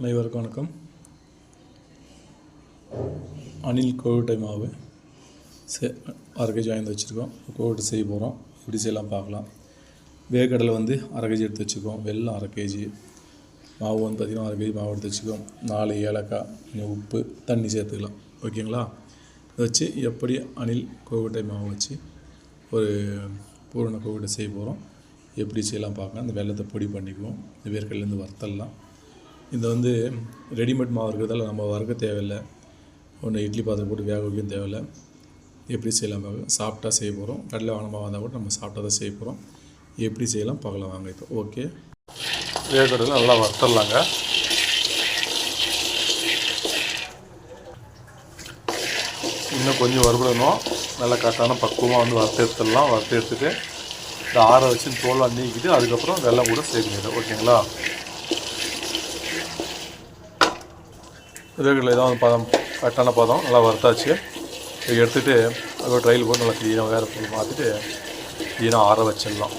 அனைவருக்கும் வணக்கம். அணில் கோவிட்டை மாவு சே அரை கேஜி வாங்கி வச்சுருக்கோம். கோவிட்டு செய்ய போகிறோம் இப்படி செய்யலாம் பார்க்கலாம். வேர்க்கடலை வந்து அரை கேஜி எடுத்து வச்சுக்கோம் வெள்ளம் அரை கேஜி மாவு வந்து பார்த்திங்கன்னா அரை கேஜி மாவு எடுத்து வச்சுக்கோம் நாலு ஏலக்காய் கொஞ்சம் உப்பு தண்ணி சேர்த்துக்கலாம். ஓகேங்களா இதை வச்சு எப்படி அணில் கோவிட்டை மாவு வச்சு ஒரு பூரண கோவிட்டை செய்ய போகிறோம் எப்படி செய்யலாம் பார்க்கலாம். அந்த வெள்ளத்தை பொடி பண்ணிக்குவோம். இந்த வேர்க்கடலேருந்து வறுத்தரலாம். இது வந்து ரெடிமேட் மாவு இருக்கிறதால நம்ம வறுக்க தேவையில்லை. ஒன்று இட்லி பாத்திரம் போட்டு வேக வைக்கவும் தேவையில்லை. எப்படி செய்யலாம் பார்க்கலாம் சாப்பிட்டா செய்ய போகிறோம் கடலை வாங்கின மாவு கூட நம்ம சாப்பிட்டா தான் செய்ய போகிறோம் எப்படி செய்யலாம் பார்க்கலாம் வாங்க இப்போ. ஓகே. வேர்க்கடலை நல்லா வறுத்தரலாங்க இன்னும் கொஞ்சம் வறுபடணும். நல்லா கரெக்டான பக்குவமாக வந்து வறுத்து எடுத்துடலாம். வறுத்து எடுத்துட்டு இந்த ஆற வச்சு தோலாக நீக்கிட்டு அதுக்கப்புறம் வெள்ளம் கூட சேர்க்கணும் ஓகேங்களா? இதுகளில் தான் வந்து பதம் கரெக்டான பதம் நல்லா வறுத்தாச்சு. இதை எடுத்துகிட்டு அதோட ட்ரையில் போட்டு நல்லா க்ளீனாக வேறு பண்ணி மாற்றிட்டு க்ளீனாக ஆற வச்சிடலாம்.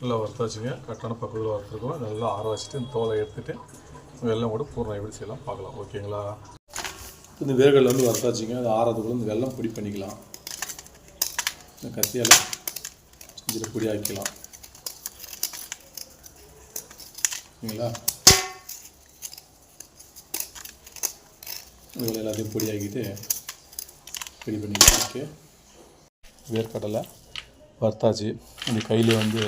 நல்லா வறுத்தாச்சுங்க. கரெக்டான பக்கத்தில் வறுத்துருக்கோம். நல்லா ஆற வச்சுட்டு இந்த தோலை எடுத்துகிட்டு வெள்ளம் கூட பூர்ணம் எப்படி செய்யலாம் பார்க்கலாம். ஓகேங்களா? இந்த வேர்கள் வந்து வறுத்தாச்சுங்க. அது ஆறதுக்குள்ள இந்த வெள்ளம் பொடி பண்ணிக்கலாம். இந்த கத்தியால் செஞ்சுட்டு பொடி ஆக்கிக்கலாம். ஓகேங்களா? இதில் எல்லாத்தையும் பொடியாக்கிட்டு ரெடி பண்ணிக்கலாம் வேர்க்கடலை வறுத்தாச்சு. இந்த கையில் வந்து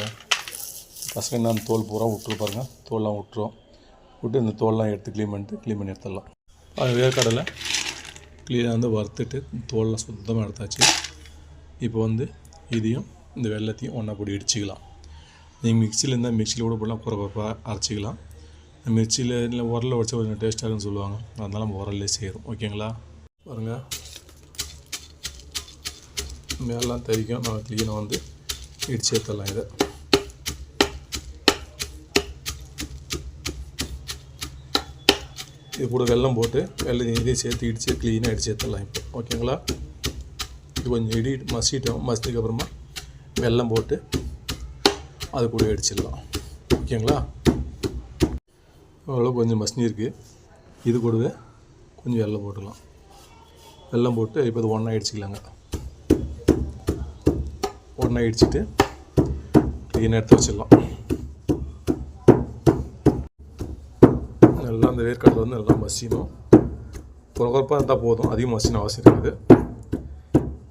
கசகன்னா அந்த தோல் பூரா விட்டுரு பாருங்கள் தோல்லாம் விட்டுரும். விட்டு இந்த தோல்லாம் எடுத்து க்ளீன் பண்ணிட்டு க்ளீன் பண்ணி எடுத்துடலாம். அது வேர்க்கடலை க்ளீனாக வந்து வறுத்துட்டு தோல்லாம் சுத்தமாக எடுத்தாச்சு. இப்போ வந்து இதையும் இந்த வெள்ளத்தையும் ஒன்றா பொடி இடிச்சிக்கலாம். நீங்கள் மிக்சியில் இருந்தால் மிக்சியில் கூட போடலாம். குறை குறைப்பாக அரைச்சிக்கலாம். மிர்ச்சியில் இல்லை உரலில் வச்சா கொஞ்சம் டேஸ்ட்டாக இருக்குன்னு சொல்லுவாங்க. அதனால் நம்ம உரல்லே செய்கிறோம் ஓகேங்களா? பாருங்க. மேலாம் தெரிக்கும் நம்ம க்ளீனாக வந்து இடிச்சு ஏற்றலாம் இதை. இது கூட வெள்ளம் போட்டு வெள்ளம் இதையும் சேர்த்து இடித்து க்ளீனாக இடிச்சு ஏற்றலாம் இப்போ. ஓகேங்களா? இது கொஞ்சம் இடி மசிட்டோம். மசித்ததுக்கு அப்புறமா வெள்ளம் போட்டு அது கூட அடிச்சிடலாம் ஓகேங்களா? அவ்வளோ கொஞ்சம் மசினி இருக்குது இது கூடவே கொஞ்சம் வெள்ளம் போட்டுக்கலாம். வெள்ளம் போட்டு இப்போ இது ஒன்றா இடிச்சிக்கலாங்க. ஒன்றா இடிச்சிட்டு க்ளீனாக எடுத்து வச்சிடலாம். நல்லா அந்த வேர்க்கடலை வந்து நல்லா மசியணும். குறகுறப்பாக இருந்தால் போதும். அதிகம் மசின அவசியம் இருக்குது.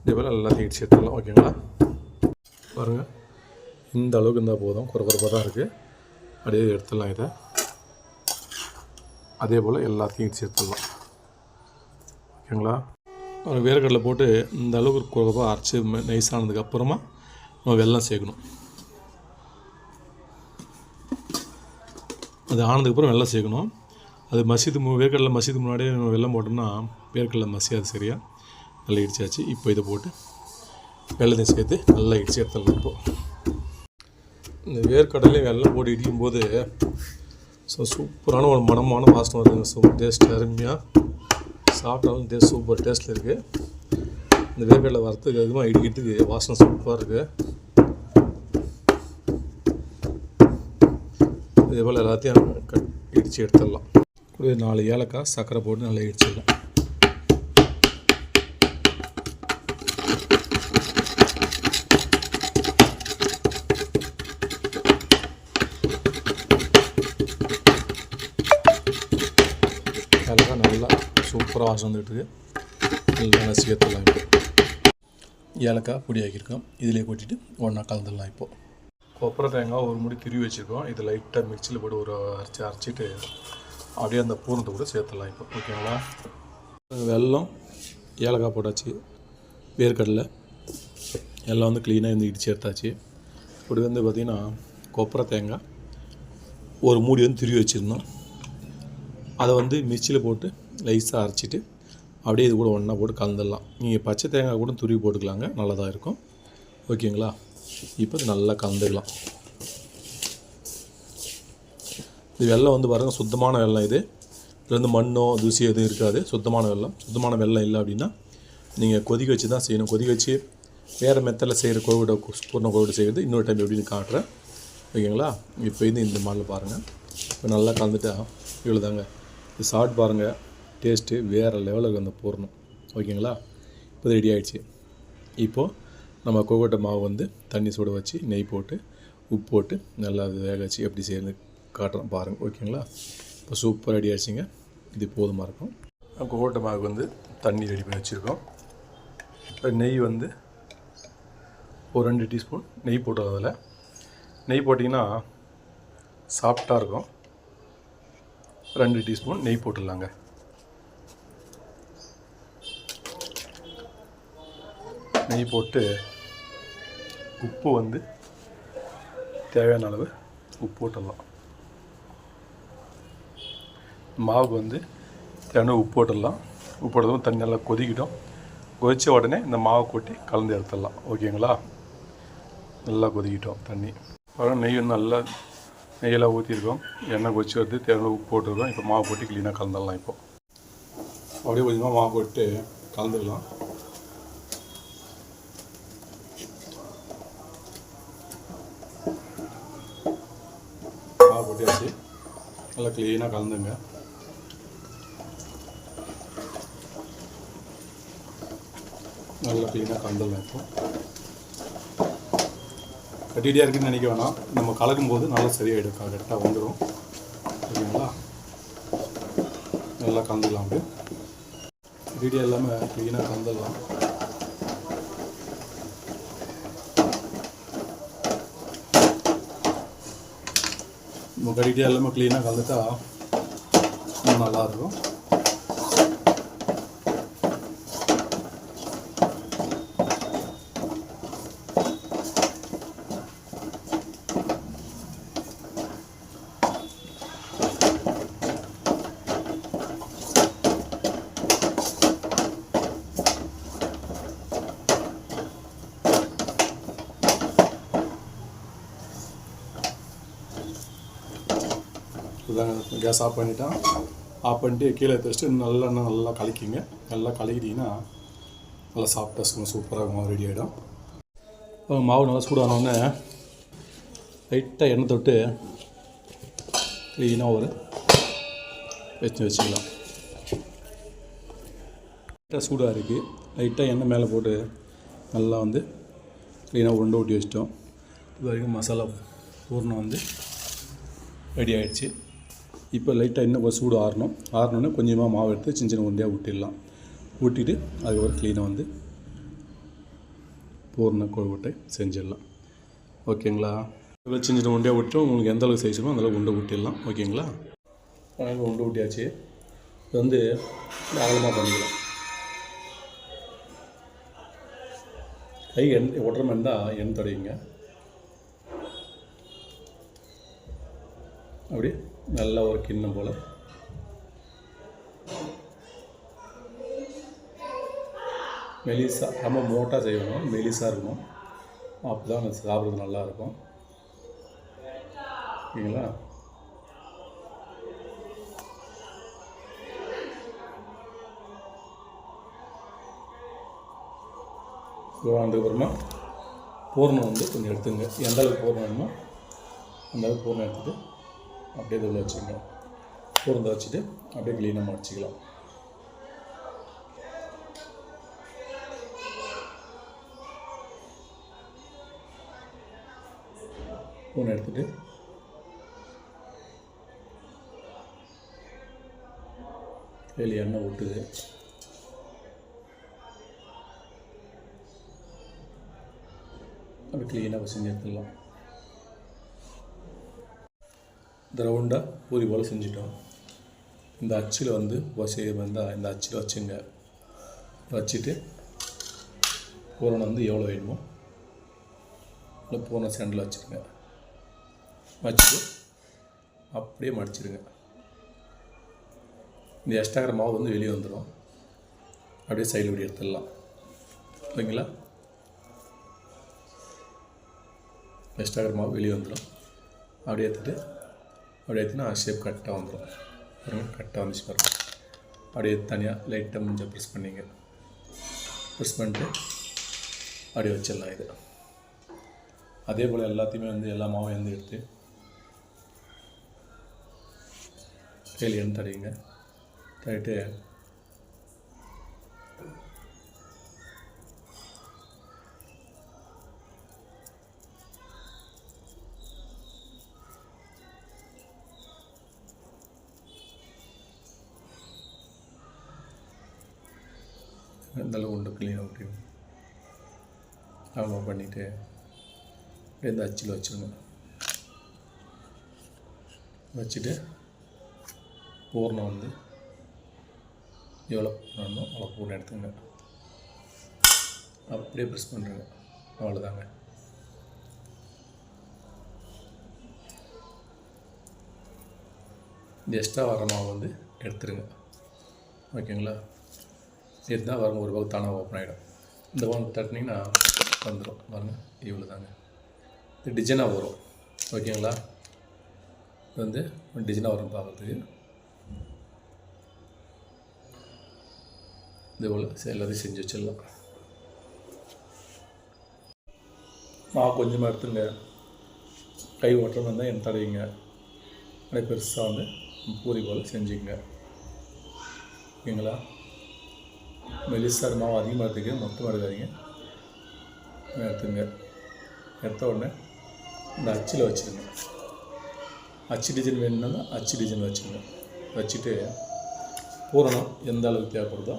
இதே போல் எல்லாத்தையும் இடிச்சு எடுத்துடலாம். ஓகேங்களா? பாருங்கள் இந்த அளவுக்கு இருந்தால் போதும். குறகுறப்பாக தான் இருக்குது அப்படியே எடுத்துடலாம் இதை. அதே போல் எல்லாத்தையும் சேர்த்துடலாம். ஓகேங்களா? ஒரு வேர்க்கடலை போட்டு இந்த அளவுக்கு குழப்பாக அரைச்சி நைஸ் ஆனதுக்கப்புறமா நம்ம வெள்ளம் சேர்க்கணும். அது ஆனதுக்கப்புறம் வெள்ளம் சேர்க்கணும். அது மசித்து மு வேர்க்கடலை மசித்து முன்னாடியே நம்ம வெள்ளம் போட்டோம்னா வேர்க்கடலை மசியாது சரியாக நல்லா இடிச்சாச்சு. இப்போ இதை போட்டு வெள்ளத்தையும் சேர்த்து நல்லா இடிச்சு எடுத்துடலாம் இப்போ. இந்த வேர்க்கடலையும் வெள்ளம் போட்டு இடிக்கும் போது ஸோ சூப்பரான ஒரு மனமான வாசனை வருதுங்க. சூப்பர் டேஸ்ட் அருமையாக சாப்பிட்டாலும் டேஸ்ட் சூப்பர் டேஸ்ட்டில் இருக்குது இந்த வேர்க்கடலை வரத்துக்கு அதிகமாக இடிக்கிறதுக்கு வாசனை சூப்பராக இருக்குது இதே போல் எல்லாத்தையும் கட் இடித்து எடுத்துடலாம். ஒரு நாலு ஏலக்காய் சர்க்கரை போட்டு நல்லா இடிச்சிடலாம் சூப்பராக வாசம் வந்துட்டு இருக்கு நல்லா நசுக்கி இப்போ ஏலக்காய் பொடி ஆக்கியிருக்கோம். இதிலே கொட்டிட்டு ஒன்றா கலந்துடலாம் இப்போது கொப்பரை தேங்காய் ஒரு முடி திருவி வச்சுருக்கோம். இது லைட்டாக மிக்சியில் போட்டு ஒரு அரைச்சி அரைச்சிட்டு அப்படியே அந்த பூரணத்தை கூட சேர்த்துடலாம் இப்போ. ஓகேங்களா? வெல்லம் ஏலக்காய் போட்டாச்சு. வேர்க்கடலை எல்லாம் வந்து க்ளீனாக இருந்து இடிச்சு எடுத்தாச்சு. இப்படி வந்து பார்த்திங்கன்னா கொப்பரை தேங்காய் ஒரு மூடி வந்து திருவி வச்சுருந்தோம். அதை வந்து மிக்சியில் போட்டு லைஸாக அரைச்சிட்டு அப்படியே இது கூட ஒன்றா போட்டு கலந்துடலாம். நீங்கள் பச்சை தேங்காய் கூட துருவி போட்டுக்கலாங்க. நல்லதாக இருக்கும். ஓகேங்களா? இப்போ நல்லா கலந்துடலாம். இது வெள்ளம் வந்து பாருங்கள் சுத்தமான வெள்ளம் இது. இதுலேருந்து மண்ணோ தூசி எதுவும் இருக்காது. சுத்தமான வெள்ளம். சுத்தமான வெள்ளம் இல்லை அப்படின்னா நீங்கள் கொதிக்க வச்சு தான் செய்யணும். கொதிக்க வச்சு வேறு மெத்தடில் செய்கிற கோவிட பூர்ண கோவிட செய்கிறது இன்னொரு டைம் எப்படின்னு காட்டுறேன். ஓகேங்களா? இப்போ இது இந்த மாடல் பாருங்கள் இப்போ நல்லா கலந்துட்டா இவ்வளோதாங்க இது சாப்பிட்டு பாருங்கள் டேஸ்ட்டு வேறு லெவலுக்கு வந்து போடணும். ஓகேங்களா? இப்போ ரெடி ஆகிடுச்சு இப்போது நம்ம கோகோட்டை மாவு வந்து தண்ணி சுட வச்சு நெய் போட்டு உப்பு போட்டு நல்லா அது வேக வச்சு எப்படி செய்யறது காட்டுறோம் பாருங்கள் ஓகேங்களா? இப்போ சூப்பர் ரெடி ஆயிடுச்சுங்க. இது போதுமாக இருக்கும். கோகோட்டை மாவுக்கு வந்து தண்ணி ரெடி பண்ணி வச்சுருக்கோம். இப்போ நெய் வந்து ஒரு ரெண்டு டீஸ்பூன் நெய் போட்டோம் அதில். நெய் போட்டிங்கன்னா சாஃப்டாக இருக்கும். ரெண்டு டீஸ்பூன் நெய் போட்டுடலாங்க. நெய் போட்டு உப்பு வந்து தேவையான அளவு உப்பு போட்டுடலாம். மாவுக்கு வந்து தேவையான உப்பு போட்டுடலாம். உப்பு போட்டதும் தண்ணி நல்லா கொதிக்கிட்டோம். கொதித்த உடனே இந்த மாவை கொட்டி கலந்து எடுத்துடலாம். ஓகேங்களா? நல்லா கொதிக்கிட்டோம் தண்ணி. அப்புறம் நெய் வந்து நல்லா நெய்யெல்லாம் ஊற்றிருக்கோம் எண்ணெய் கொதிச்சு வருது. தேவையான உப்பு போட்டிருக்கோம். இப்போ மாவு போட்டு க்ளீனாக கலந்துடலாம் இப்போ. அப்படியே கொஞ்சமாக மாவு போட்டு கலந்துடலாம். கொட்டியாச்சு நல்லா க்ளீனாக கலந்துங்க. நல்லா க்ளீனாக கலந்துடலாம் இப்போ. கட்டிகிட்டே இருக்குன்னு நினைக்க வேணாம். நம்ம கலக்கும் போது நல்லா சரியாயிடும். கரெக்டாக வந்துடும் ஓகேங்களா நல்லா கலந்துடலாம் அப்படியே. கட்டிகிட்டே இல்லாமல் க்ளீனாக கலந்துடலாம். நம்ம கடிக்கிட்டே எல்லாமே க்ளீனாக கலந்துட்டா இன்னும் நல்லாயிருக்கும் இதாங்க கேஸ் ஆஃப் பண்ணிட்டான். ஆஃப் பண்ணிட்டு கீழே எடுத்து வச்சுட்டு நல்லா நல்லா கலக்கிங்க. நல்லா கலக்கிட்டிங்கன்னா நல்லா சாஃப்டாக இருக்கும் சூப்பராக இருக்கும் ரெடி ஆகிடும் மாவு நல்லா சூடானோடனே லைட்டாக எண்ணெய் தொட்டு க்ளீனாக ஒரு வச்சு வச்சுக்கலாம். லைட்டாக சூடாக இருக்குது லைட்டாக எண்ணெய் மேலே போட்டு நல்லா வந்து க்ளீனாக உருண்டை ஊட்டி வச்சிட்டோம். இது வரைக்கும் மசாலா பூர்ணம் வந்து ரெடி ஆகிடுச்சு இப்போ லைட்டாக இன்னும் சூடு ஆறணும். ஆறினோடனே கொஞ்சமாக மாவு எடுத்து சின்ன சின்ன உருண்டையாக ஊட்டிடலாம். ஊட்டிட்டு அதுக்கப்புறம் க்ளீனாக வந்து பூர்ண கொழுக்கட்டை செஞ்சிடலாம். ஓகேங்களா? இவ்வளோ சின்ன சின்ன உருண்டையாக விட்டு உங்களுக்கு எந்த அளவுக்கு சைஸுமோ அந்தளவுக்கு அந்த ஊட்டிடலாம். ஓகேங்களா? எனக்கு உருண்டை ஊட்டியாச்சு. இது வந்து அகலமாக பண்ணிக்கலாம். கை எண் ஒட்டுற மாதிரி இருந்தால் எண்ணெய் தடவிங்க அப்படி நல்லா ஒரு கிண்ணம் போல். மெலிசா ரொம்ப மோட்டாக செய்யணும் மெலிசாக இருக்கணும். அப்போ தான் அது சாப்பிட்றது நல்லா இருக்கும். ஓகேங்களா? அதுக்கப்புறமா பூர்ணம் வந்து கொஞ்சம் எடுத்துங்க எந்த அளவுக்கு பூர்ணம் வேணுமோ அந்த அளவுக்கு பூர்ணம் எடுத்துகிட்டு அப்படியே இதில் வச்சுங்க. பூர்ணத்தை வச்சுட்டு அப்படியே க்ளீனாக மடிச்சிக்கலாம். பூனை எடுத்துகிட்டு வெளியே எண்ணெய் ஊட்டுது அப்படி க்ளீனாக செஞ்சு எடுத்துடலாம். இந்த ரவுண்டாக பூரி போல் செஞ்சிட்டோம். இந்த அச்சில் வந்து செய்ய வந்தால் இந்த அச்சில் வச்சுங்க. வச்சுட்டு பூரணம் வந்து எவ்வளோ வேணுமோ இல்லை பூரணம் சென்டரில் வச்சுருங்க. வச்சுட்டு அப்படியே மடிச்சிடுங்க இந்த எக்ஸ்ட்ராகிற மாவு வந்து வெளியே வந்துடும் அப்படியே சைடில் இப்படி எடுத்துடலாம். ஓகேங்களா எக்ஸ்ட்ராகிற மாவு வெளியே வந்துடும் அப்படியே எடுத்துகிட்டு அப்படியே எடுத்துனா ஷேப் கரெக்டாக வந்துடும் பாருங்க கரெக்டாக வந்துச்சு பாருங்கள் அப்படியே தனியாக லைட்டாக முடிஞ்ச ப்ரெஸ் பண்ணிங்க. ப்ரெஸ் பண்ணிட்டு அப்படியே வச்சிடலாம் இது. அதே போல் எல்லாத்தையுமே வந்து எல்லா மாவும் வந்து எடுத்து கையில் எண்ணெய் தடவிங்க. தடவிட்டு அவங்க பண்ணிவிட்டு இந்த அச்சில் வச்சுருங்க வச்சுட்டு பூர்ணம் வந்து எவ்வளோ பூர்ணம்னோ அவ்வளோ பூர்ணம் எடுத்துங்க அப்படியே ப்ரெஸ் பண்ணுறேங்க அவ்வளோதாங்க இந்த எக்ஸ்ட்ரா வர மாவு வந்து எடுத்துருங்க. ஓகேங்களா? இதுதான் வரும் ஒரு பக்கம் தானாக ஓப்பன் ஆகிடும் இந்த ஒன் தட்டினீங்கன்னா வந்துடும் பாருங்க இவ்வளோ தாங்க இது டிஜைனாக வரும். ஓகேங்களா? இது வந்து டிஜைனாக வரும் பார்க்குறதுக்கு இது போல் எல்லாத்தையும் செஞ்சு வச்சிடலாம். மாவு கொஞ்சமாக எடுத்துங்க கை ஓட்டுறது தான் என் தடையுங்க அப்படியே பெருசாக வந்து பூரி போல் செஞ்சுங்க ஓகேங்களா? மெலிசாக மாவு அதிகமாக எடுத்துக்க மொத்தமாக எடுக்காதீங்க. எடுத்துங்க எடுத்த உடனே இந்த அச்சில் வச்சுருங்க அச்சு டிசைன் வேணும்னா அச்சு டிசைன் வச்சுருங்க வச்சுட்டு பூரணம் எந்த அளவுக்கு தேவைப்படுதோ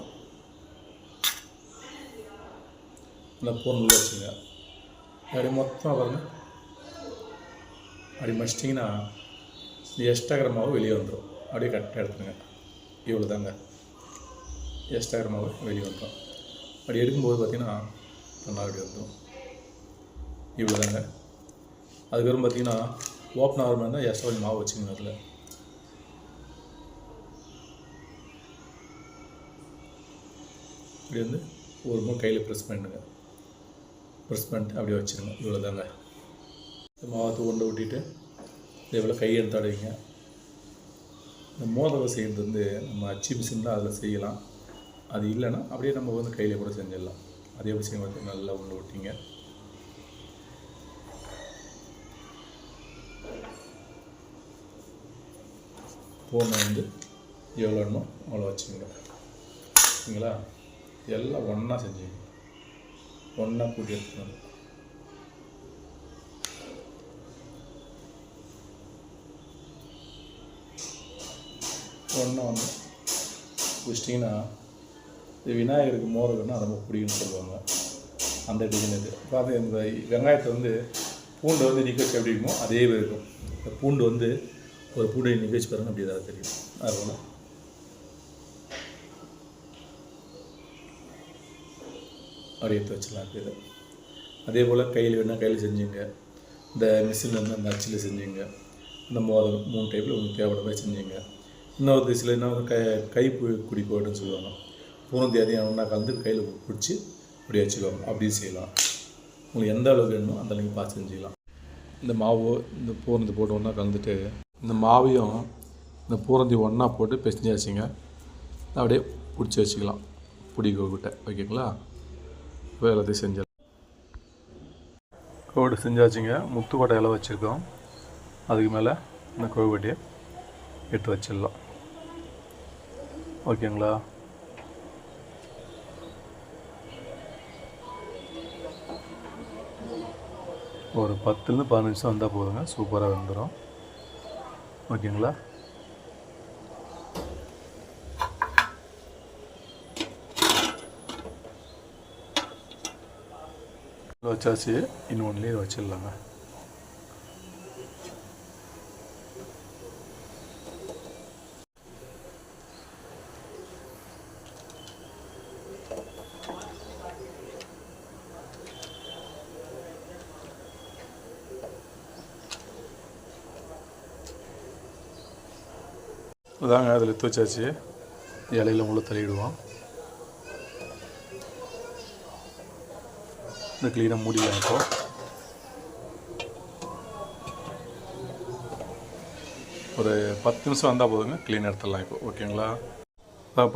அந்த பூரணம் வச்சுங்க அப்படியே மொத்தமாக பாருங்க அப்படி மச்சிட்டிங்கன்னா இந்த எக்ஸ்ட்ராகிற மாவு வெளியே வந்துடும் அப்படியே கரெக்டாக எடுத்துருங்க இவ்வளோ தாங்க எக்ஸ்ட்ராகிற மாவு வெளியே வந்துடும் அப்படி எடுக்கும்போது பார்த்தீங்கன்னா நல்லா அப்படி வந்துடும் இவ்வளோ தாங்க அதுக்கப்புறம் பார்த்தீங்கன்னா ஓப்பன் ஆகிற மாதிரி இருந்தால் மாவு வச்சுக்கணும் அதில். இப்படி வந்து ஒரு மூணு கையில் ப்ரெஸ் பண்ணுங்க. ப்ரெஸ் பண்ணிட்டு அப்படியே வச்சுருங்க. இவ்வளோ தாங்க மாவத்தை கொண்டு விட்டுட்டு இதே போல் கையை இந்த மோதகம் செய்கிறது வந்து நம்ம அச்சு மிஷின் தான் அதில் செய்யலாம். அது இல்லைன்னா அப்படியே நம்ம வந்து கையில் கூட செஞ்சிடலாம். அதே எப்படி செய்யும் நல்லா உள்ள விட்டீங்க பூனை வந்து எவ்வளோ வேணுமோ அவ்வளோ வச்சுக்கோங்க சரிங்களா? எல்லாம் ஒன்றா செஞ்சுக்கணும். ஒன்றா கூட்டி எடுத்துக்கணும். ஒன்றா வந்து குடிச்சிட்டிங்கன்னா இது விநாயகருக்கு மோதகம்னா ரொம்ப பிடிக்கும்னு சொல்லுவாங்க. அந்த டிசைன் இது. பார்த்து இந்த வெங்காயத்தை வந்து பூண்டு வந்து நிற்க வச்சு எப்படி இருக்குமோ அதே இருக்கும். இந்த பூண்டு வந்து ஒரு பூடை நிகழ்ச்சி வச்சு பாருங்க அப்படி ஏதாவது தெரியும். ஆர்வம்? அப்படி எடுத்து வச்சிடலாம் இதை. அதே போல் கையில் வேணால் கையில் செஞ்சுங்க. இந்த மிஷினில் வந்து அந்த அச்சில் செஞ்சுங்க. இந்த மோதகம் மூணு டைப்பில் உங்களுக்கு தேவைப்பட மாதிரி செஞ்சுங்க. இன்னொரு சில என்ன கை கை பு- குடி போய்ட்டுன்னு சொல்லுவாங்க. பூரம் தேதி ஒன்றா கலந்து கையில் பிடிச்சி அப்படி வச்சுக்கோங்க. அப்படியும் செய்யலாம். உங்களுக்கு எந்த அளவுக்கு வேணுமோ அந்த அளவுக்கு பார்த்து செஞ்சுக்கலாம். இந்த மாவு இந்த பூர்ணத்தை போட்டு கலந்துட்டு இந்த மாவையும் இந்த பூரந்தி ஒன்றா போட்டு பிசைஞ்சாச்சுங்க. அப்படியே பிடிச்சி வச்சுக்கலாம். பிடிக்கிட்ட ஓகேங்களா? இப்போ எல்லாத்தையும் செஞ்சிடலாம் கோடு செஞ்சாச்சுங்க. முத்துக்கோட்டை இலை வச்சுருக்கோம். அதுக்கு மேலே இந்த கோவிட்டியை எடுத்து வச்சிடலாம். ஓகேங்களா? ஒரு பத்துலேருந்து பதினஞ்சு நிமிஷம் வந்தால் போதுங்க. சூப்பராக வந்துடும் ஓகேங்களா? வச்சாச்சு. இன்னொன்றுலேயே வச்சிடலாங்க. இதாங்க அதில் எடுத்து இலையில் இலையில உள்ள தள்ளிடுவோம். இந்த க்ளீனாக மூடிக்கலாம் இப்போ. ஒரு பத்து நிமிஷம் வந்தால் போதுங்க க்ளீன் எடுத்துடலாம் இப்போ. ஓகேங்களா?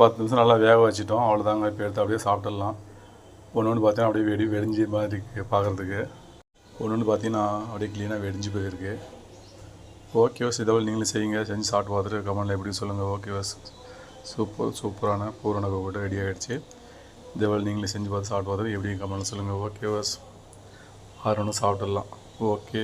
பத்து நிமிஷம் நல்லா வேக வச்சிட்டோம். அவ்வளோதாங்க இப்போ எடுத்து அப்படியே சாப்பிட்டுடலாம். ஒன்று ஒன்று பார்த்தீங்கன்னா அப்படியே வெடி வெடிஞ்ச மாதிரி இருக்குது பார்க்குறதுக்கு ஒன்று ஒன்று பார்த்தீங்கன்னா அப்படியே க்ளீனாக வெடிஞ்சு போயிருக்கு. ஓகே வஸ் இதேபோல் நீங்களும் செய்யுங்க. செஞ்சு சாப்பிட்டு பார்த்துட்டு கமெண்டில் எப்படி சொல்லுங்கள் ஓகே சூப்பர் சூப்பரான பூரண கோகோட்டை ரெடி ஆகிடுச்சு இதேபோல் நீங்களே செஞ்சு பார்த்து சாப்பிட்டு பார்த்துட்டு எப்படி கமெண்டில் சொல்லுங்கள் ஓகே வஸ் ஆறு ஒன்று சாப்பிட்டுடலாம். ஓகே.